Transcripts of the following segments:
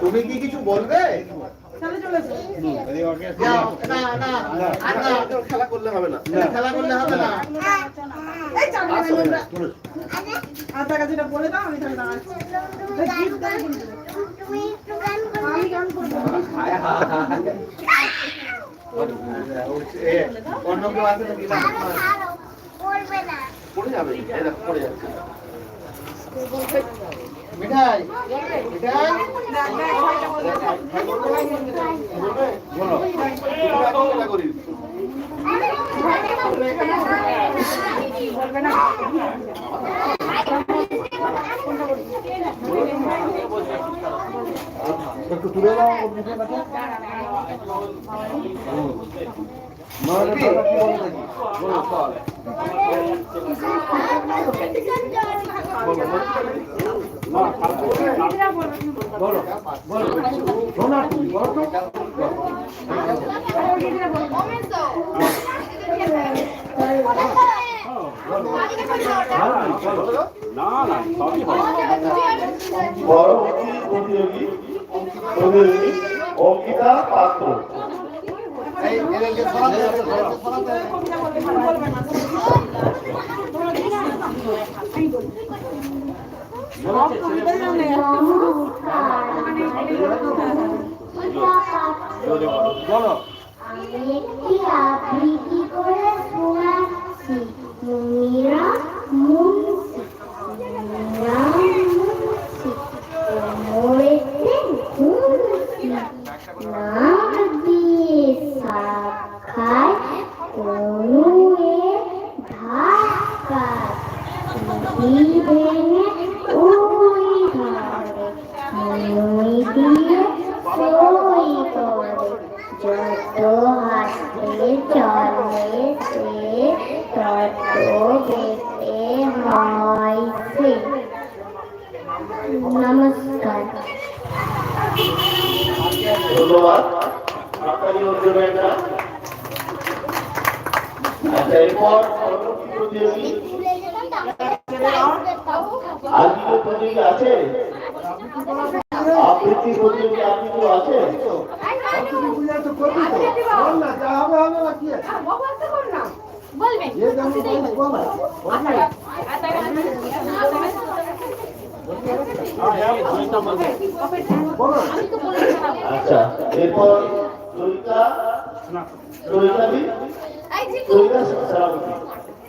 তুমি কি কিছু বলবে? না না খেলা করলে হবে না। খেলা করলে হবে না। যেটা বলে দাও আমি তাহলে আমি গান করব অন্য কেউ আছে নাকি না? পড়ে যাবে পড়ে যাচ্ছে মিঠাই মিঠাই বলো করিস একটু তুলে দাও বলে। বলো। বলো তো পরবর্তী প্রতিযোগী প্রতিযোগী অঙ্কিতা পাত্র। বলো। আমি একটি আবৃত্তি করে শোনাচ্ছি। মুনিরা মুন্সি নদী ভেঙে ওই ধারে মই দিয়ে সই করে যত হাসতে চলে সে তত বেঁচে হয় সে নমস্কার ধন্যবাদ আপনারই অর্জনের না আচ্ছা এরপর পরবর্তী প্রতিযোগী আজকে প্রতিযোগী আছে আবৃত্তি আপনি আছে আচ্ছা এরপর ললিতা ললিতা দি? ললিতা সেনাপতি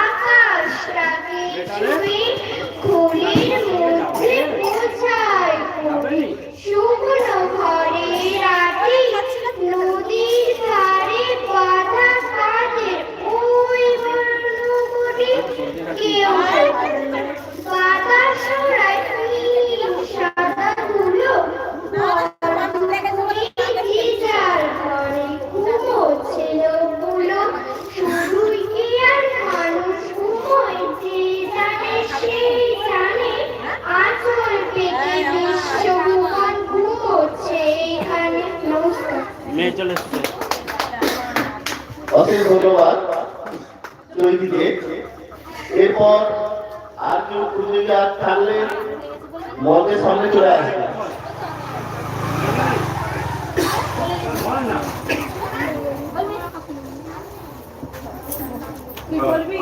আকাশটাকে ছুঁয়ে খোলের হয়ে ধন্যবাদ চৈতিকে। এরপর আর কেউ প্রতিযোগিতা থাকলে মঞ্চের সামনে চলে আসবে। বলবে?